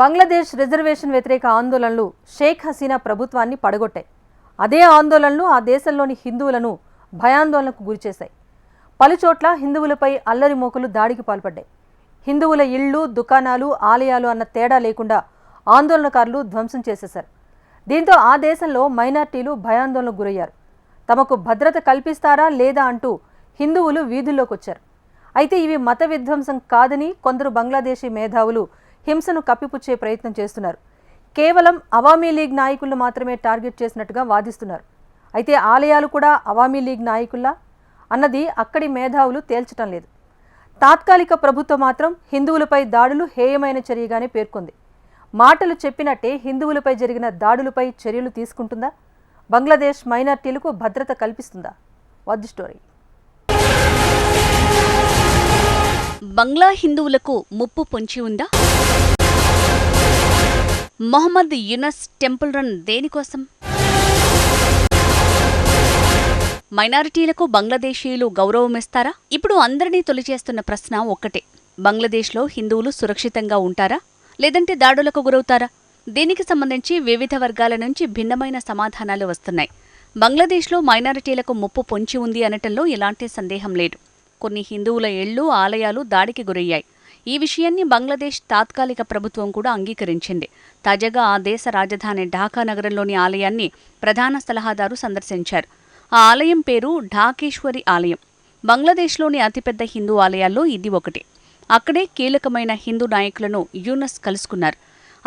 Bangladesh reservation వ్యతిరేక ఆందోళనలు షేక్ హసీనా ప్రభుత్వాన్ని పడగొట్టాయి. అదే ఆందోళనలు ఆ దేశంలోని హిందువులను భయాందోళనకు గురిచేశాయి. పలుచోట్ల హిందువులపై అల్లరి మోకలు దాడికి పాల్పడ్డాయి. హిందువుల ఇళ్ళు దుకాణాలు ఆలయాలు అన్న తేడా లేకుండా ఆందోళనకారులు ధ్వంసం చేసేశారు. దీంతో ఆ దేశంలో మైనార్టీలు భయాందోళనకు గురయ్యారు. తమకు భద్రత కల్పిస్తారా లేదా అంటూ హిందువులు వీధుల్లోకి వచ్చారు అయితే ఇవి మత విధ్వంసం కాదని కొందరు బంగ్లాదేశీ మేధావులు హింసను కప్పిపుచ్చే ప్రయత్నం చేస్తున్నారు. కేవలం అవామీ లీగ్ నాయకులను మాత్రమే టార్గెట్ చేసినట్టుగా వాదిస్తున్నారు. అయితే ఆలయాలు కూడా అవామీ లీగ్ నాయకుల్లా? అన్నది అక్కడి మేధావులు తేల్చటం లేదు. తాత్కాలిక ప్రభుత్వం మాత్రం హిందువులపై దాడులు హేయమైన చర్యగానే పేర్కొంది. మాటలు చెప్పినట్టే హిందువులపై జరిగిన దాడులపై చర్యలు తీసుకుంటుందా? బంగ్లాదేశ్ మైనార్టీలకు భద్రత కల్పిస్తుందా? వద్దు స్టోరీ. బంగ్లా హిందువులకు ముప్పు పొంచి ఉందా? మొహమ్మద్ యునస్ టెంపుల్ రన్ దేనికోసం? మైనారిటీలకు బంగ్లాదేశీయులు గౌరవమిస్తారా? ఇప్పుడు అందరినీ తొలిచేస్తున్న ప్రశ్న ఒక్కటే. బంగ్లాదేశ్లో హిందువులు సురక్షితంగా ఉంటారా? లేదంటే దాడులకు గురవుతారా? దీనికి సంబంధించి వివిధ వర్గాల నుంచి భిన్నమైన సమాధానాలు వస్తున్నాయి. బంగ్లాదేశ్లో మైనారిటీలకు ముప్పు పొంచి ఉంది అనటంలో ఎలాంటి సందేహం లేదు. కొన్ని హిందువుల ఇళ్ళు ఆలయాలు దాడికి గురయ్యాయి. ఈ విషయాన్ని బంగ్లాదేశ్ తాత్కాలిక ప్రభుత్వం కూడా అంగీకరించింది. తాజాగా ఆ దేశ రాజధాని ఢాకా నగరంలోని ఆలయాన్ని ప్రధాన సలహాదారు సందర్శించారు. ఆ ఆలయం పేరు ఢాకేశ్వరి ఆలయం. బంగ్లాదేశ్లోని అతిపెద్ద హిందూ ఆలయాల్లో ఇది ఒకటి. అక్కడే కీలకమైన హిందూ నాయకులను యూనస్ కలుసుకున్నారు.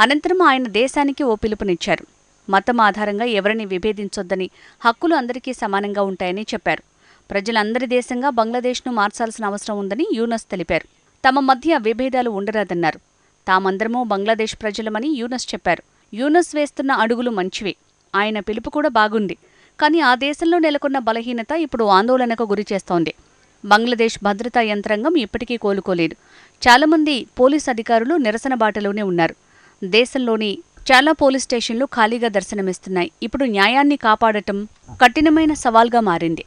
అనంతరం ఆయన దేశానికి ఓ పిలుపునిచ్చారు. మతం ఆధారంగా ఎవరిని విభేదించొద్దని హక్కులు అందరికీ సమానంగా ఉంటాయని చెప్పారు. ప్రజలందరి దేశంగా బంగ్లాదేశ్ను మార్చాల్సిన అవసరం ఉందని యూనస్ తెలిపారు. తమ మధ్య విభేదాలు ఉండరాదన్నారు. తామందరమూ బంగ్లాదేశ్ ప్రజలమని యూనస్ చెప్పారు. యూనస్ వేస్తున్న అడుగులు మంచివే. ఆయన పిలుపు కూడా బాగుంది. కానీ ఆ దేశంలో నెలకొన్న బలహీనత ఇప్పుడు ఆందోళనకు గురిచేస్తోంది బంగ్లాదేశ్ భద్రతా యంత్రాంగం ఇప్పటికీ కోలుకోలేదు. చాలామంది పోలీస్ అధికారులు నిరసన బాటలోనే ఉన్నారు. దేశంలోని చాలా పోలీస్ స్టేషన్లు ఖాళీగా దర్శనమిస్తున్నాయి. ఇప్పుడు న్యాయాన్ని కాపాడటం కఠినమైన సవాల్గా మారింది.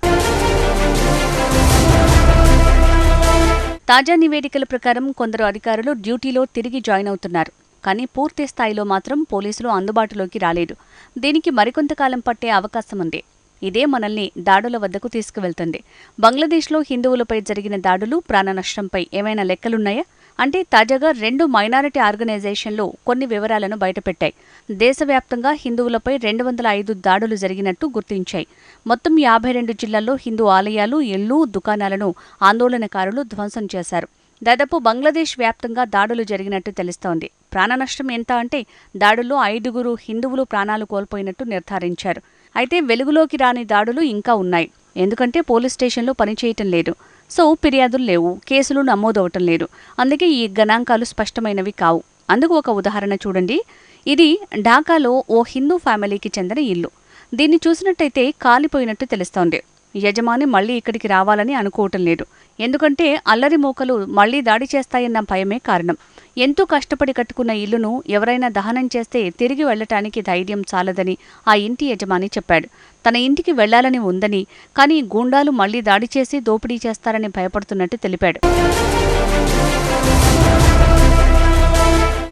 తాజా నివేదికల ప్రకారం కొందరు అధికారులు డ్యూటీలో తిరిగి జాయిన్ అవుతున్నారు. కానీ పూర్తి స్థాయిలో మాత్రం పోలీసులు అందుబాటులోకి రాలేదు. దీనికి మరికొంతకాలం పట్టే అవకాశం ఉంది ఇదే మనల్ని దాడుల వద్దకు తీసుకువెళ్తుంది. బంగ్లాదేశ్లో హిందువులపై జరిగిన దాడులు ప్రాణ నష్టంపై ఏమైనా లెక్కలున్నాయా? అంటే తాజాగా రెండు మైనారిటీ ఆర్గనైజేషన్లు కొన్ని వివరాలను బయటపెట్టాయి. దేశవ్యాప్తంగా హిందువులపై రెండు వందల ఐదు దాడులు జరిగినట్టు గుర్తించాయి. మొత్తం యాభై రెండు జిల్లాల్లో హిందూ ఆలయాలు ఇళ్ళు దుకాణాలను ఆందోళనకారులు ధ్వంసం చేశారు. దాదాపు బంగ్లాదేశ్ వ్యాప్తంగా దాడులు జరిగినట్టు తెలుస్తోంది. ప్రాణనష్టం ఎంత అంటే దాడుల్లో ఐదుగురు హిందువులు ప్రాణాలు కోల్పోయినట్టు నిర్ధారించారు. అయితే వెలుగులోకి రాని దాడులు ఇంకా ఉన్నాయి. ఎందుకంటే పోలీస్ స్టేషన్లు పనిచేయటం లేదు. సో ఫిర్యాదులు లేవు కేసులు నమోదవటం లేదు. అందుకే ఈ గణాంకాలు స్పష్టమైనవి కావు. అందుకు ఒక ఉదాహరణ చూడండి. ఇది ఢాకాలో ఓ హిందూ ఫ్యామిలీకి చెందిన ఇల్లు. దీన్ని చూసినట్టయితే కాలిపోయినట్టు తెలుస్తోంది. యజమాని మళ్ళీ ఇక్కడికి రావాలని అనుకోవటం లేదు. ఎందుకంటే అల్లరి మూకలు మళ్ళీ దాడి చేస్తాయన్న భయమే కారణం. ఎంతో కష్టపడి కట్టుకున్న ఇల్లును ఎవరైనా దహనం చేస్తే తిరిగి వెళ్ళటానికి ధైర్యం చాలదని ఆ ఇంటి యజమాని చెప్పాడు. తన ఇంటికి వెళ్ళాలని ఉందని కానీ గూండాలు మళ్ళీ దాడి చేసి దోపిడీ చేస్తారని భయపడుతున్నట్టు తెలిపాడు.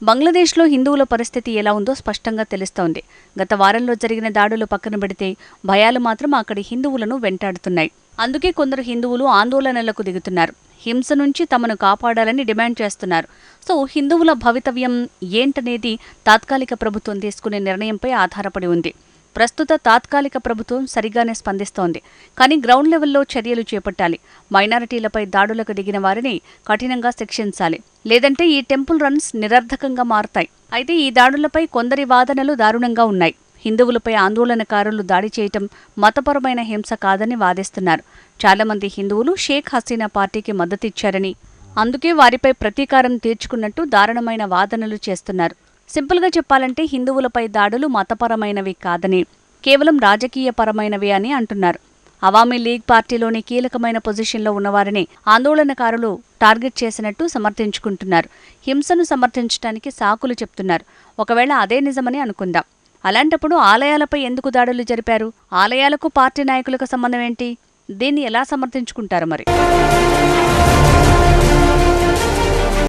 బంగ్లాదేశ్లో హిందువుల పరిస్థితి ఎలా ఉందో స్పష్టంగా తెలుస్తోంది. గత వారంలో జరిగిన దాడులు పక్కన పెడితే భయాలు మాత్రం అక్కడి హిందువులను వెంటాడుతున్నాయి. అందుకే కొందరు హిందువులు ఆందోళనలకు దిగుతున్నారు. హింస నుంచి తమను కాపాడాలని డిమాండ్ చేస్తున్నారు. సో హిందువుల భవితవ్యం ఏంటనేది తాత్కాలిక ప్రభుత్వం తీసుకునే నిర్ణయంపై ఆధారపడి ఉంది. ప్రస్తుత తాత్కాలిక ప్రభుత్వం సరిగానే స్పందిస్తోంది. కానీ గ్రౌండ్ లెవెల్లో చర్యలు చేపట్టాలి. మైనారిటీలపై దాడులకు దిగిన వారిని కఠినంగా శిక్షించాలి. లేదంటే ఈ టెంపుల్ రన్స్ నిరర్ధకంగా మారతాయి. అయితే ఈ దాడులపై కొందరి వాదనలు దారుణంగా ఉన్నాయి. హిందువులపై ఆందోళనకారులు దాడి చేయటం మతపరమైన హింస కాదని వాదిస్తున్నారు. చాలామంది హిందువులు షేక్ హసీనా పార్టీకి మద్దతిచ్చారని అందుకే వారిపై ప్రతీకారం తీర్చుకున్నట్టు దారుణమైన వాదనలు చేస్తున్నారు. సింపుల్గా చెప్పాలంటే హిందువులపై దాడులు మతపరమైనవి కాదని కేవలం రాజకీయపరమైనవి అని అంటున్నారు. అవామీ లీగ్ పార్టీలోని కీలకమైన పొజిషన్లో ఉన్నవారిని ఆందోళనకారులు టార్గెట్ చేసినట్టు సమర్థించుకుంటున్నారు. హింసను సమర్థించడానికి సాకులు చెప్తున్నారు. ఒకవేళ అదే నిజమని అనుకుందాం. అలాంటప్పుడు ఆలయాలపై ఎందుకు దాడులు జరిపారు? ఆలయాలకు పార్టీ నాయకులకు సంబంధం ఏంటి? దీన్ని ఎలా సమర్థించుకుంటారు మరి?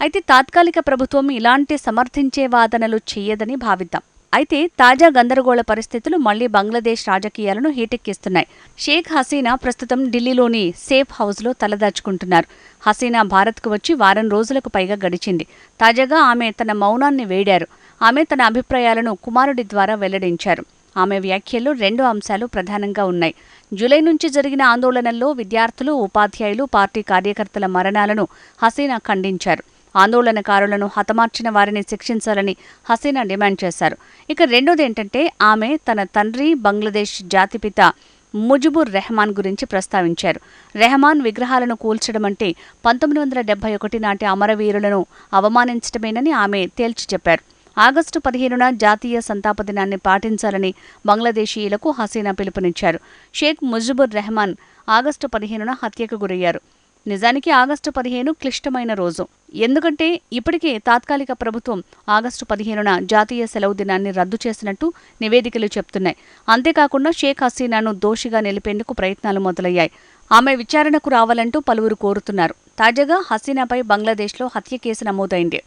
అయితే తాత్కాలిక ప్రభుత్వం ఇలాంటి సమర్థించే వాదనలు చెయ్యదని భావిద్దాం. అయితే తాజా గందరగోళ పరిస్థితులు మళ్ళీ బంగ్లాదేశ్ రాజకీయాలను హీటెక్కిస్తున్నాయి. షేక్ హసీనా ప్రస్తుతం ఢిల్లీలోని సేఫ్ హౌస్లో తలదాచుకుంటున్నారు. హసీనా భారత్కు వచ్చి వారం రోజులకు పైగా గడిచింది. తాజాగా ఆమె తన మౌనాన్ని వేడారు. ఆమె తన అభిప్రాయాలను కుమారుడి ద్వారా వెల్లడించారు. ఆమె వ్యాఖ్యల్లో రెండు అంశాలు ప్రధానంగా ఉన్నాయి. జూలై నుంచి జరిగిన ఆందోళనల్లో విద్యార్థులు ఉపాధ్యాయులు పార్టీ కార్యకర్తల మరణాలను హసీనా ఖండించారు. ఆందోళనకారులను హతమార్చిన వారిని శిక్షించాలని హసీనా డిమాండ్ చేశారు. ఇక రెండోది ఏంటంటే ఆమె తన తండ్రి బంగ్లాదేశ్ జాతిపిత ముజిబుర్ రెహమాన్ గురించి ప్రస్తావించారు. రెహమాన్ విగ్రహాలను కూల్చడం అంటే పంతొమ్మిది వందల డెబ్బై ఒకటి నాటి అమరవీరులను అవమానించడమేనని ఆమె తేల్చి చెప్పారు. ఆగస్టు పదిహేనున జాతీయ సంతాప దినాన్ని పాటించాలని బంగ్లాదేశీయులకు హసీనా పిలుపునిచ్చారు. షేక్ ముజిబుర్ రెహమాన్ ఆగస్టు పదిహేనున హత్యకు గురయ్యారు. నిజానికి ఆగస్టు పదిహేను క్లిష్టమైన రోజు. ఎందుకంటే ఇప్పటికే తాత్కాలిక ప్రభుత్వం ఆగస్టు పదిహేనున జాతీయ సెలవు దినాన్ని రద్దు చేసినట్టు నివేదికలు చెప్తున్నాయి. అంతేకాకుండా షేక్ హసీనాను దోషిగా నిలిపేందుకు ప్రయత్నాలు మొదలయ్యాయి. ఆమె విచారణకు రావాలంటూ పలువురు కోరుతున్నారు. తాజాగా హసీనాపై బంగ్లాదేశ్లో హత్య కేసు నమోదైంది.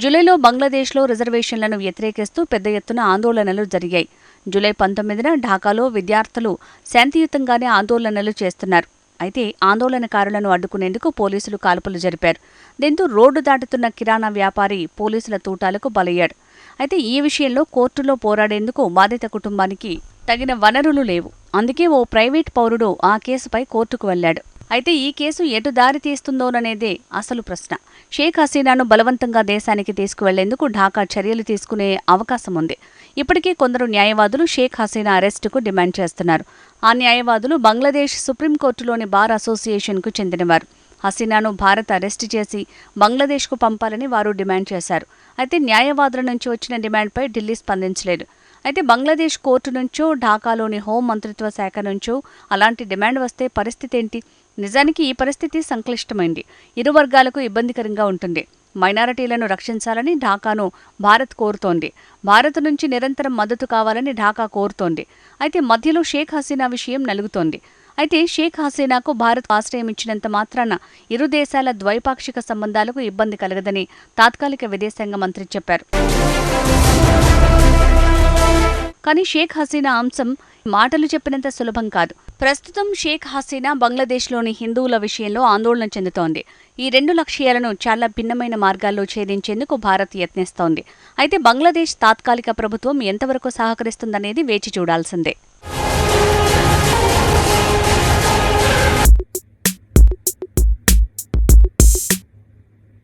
జూలైలో బంగ్లాదేశ్లో రిజర్వేషన్లను వ్యతిరేకిస్తూ పెద్ద ఎత్తున ఆందోళనలు జరిగాయి. జూలై పంతొమ్మిదిన ఢాకాలో విద్యార్థులు శాంతియుతంగానే ఆందోళనలు చేస్తున్నారు. అయితే ఆందోళనకారులను అడ్డుకునేందుకు పోలీసులు కాల్పులు జరిపారు. దీంతో రోడ్డు దాటుతున్న కిరాణా వ్యాపారి పోలీసుల తూటాలకు బలయ్యాడు. అయితే ఈ విషయంలో కోర్టులో పోరాడేందుకు బాధిత కుటుంబానికి తగిన వనరులు లేవు. అందుకే ఓ ప్రైవేట్ పౌరుడు ఆ కేసుపై కోర్టుకు వెళ్ళాడు అయితే ఈ కేసు ఎటు దారి తీస్తుందోననేదే అసలు ప్రశ్న. షేక్ హసీనాను బలవంతంగా దేశానికి తీసుకువెళ్ళేందుకు ఢాకా చర్యలు తీసుకునే అవకాశం ఉంది ఇప్పటికే కొందరు న్యాయవాదులు షేక్ హసీనా అరెస్టుకు డిమాండ్ చేస్తున్నారు. ఆ న్యాయవాదులు బంగ్లాదేశ్ సుప్రీంకోర్టులోని బార్ అసోసియేషన్కు చెందినవారు. హసీనాను భారత్ అరెస్టు చేసి బంగ్లాదేశ్కు పంపాలని వారు డిమాండ్ చేశారు. అయితే న్యాయవాదుల నుంచి వచ్చిన డిమాండ్పై ఢిల్లీ స్పందించలేదు. అయితే బంగ్లాదేశ్ కోర్టు నుంచో ఢాకాలోని హోం మంత్రిత్వ శాఖ నుంచో అలాంటి డిమాండ్ వస్తే పరిస్థితి ఏంటి? నిజానికి ఈ పరిస్థితి సంక్లిష్టమైంది. ఇరు వర్గాలకు ఇబ్బందికరంగా ఉంటుంది. మైనారిటీలను రక్షించాలని ఢాకాను భారత్ కోరుతోంది. భారత్ నుంచి నిరంతరం మద్దతు కావాలని ఢాకా కోరుతోంది. అయితే మధ్యలో షేక్ హసీనా విషయం నలుగుతోంది. అయితే షేక్ హసీనాకు భారత్ ఆశ్రయం ఇచ్చినంత మాత్రాన ఇరు దేశాల ద్వైపాక్షిక సంబంధాలకు ఇబ్బంది కలగదని తాత్కాలిక విదేశాంగ మంత్రి చెప్పారు. కానీ షేక్ హసీనా అంశం మాటలు చెప్పినంత సులభం కాదు. ప్రస్తుతం షేక్ హసీనా బంగ్లాదేశ్లోని హిందువుల విషయంలో ఆందోళన చెందుతోంది. ఈ రెండు లక్ష్యాలను చాలా భిన్నమైన మార్గాల్లో ఛేదించేందుకు భారత్ యత్నిస్తోంది. అయితే బంగ్లాదేశ్ తాత్కాలిక ప్రభుత్వం ఎంతవరకు సహకరిస్తుందనేది వేచి చూడాల్సిందే.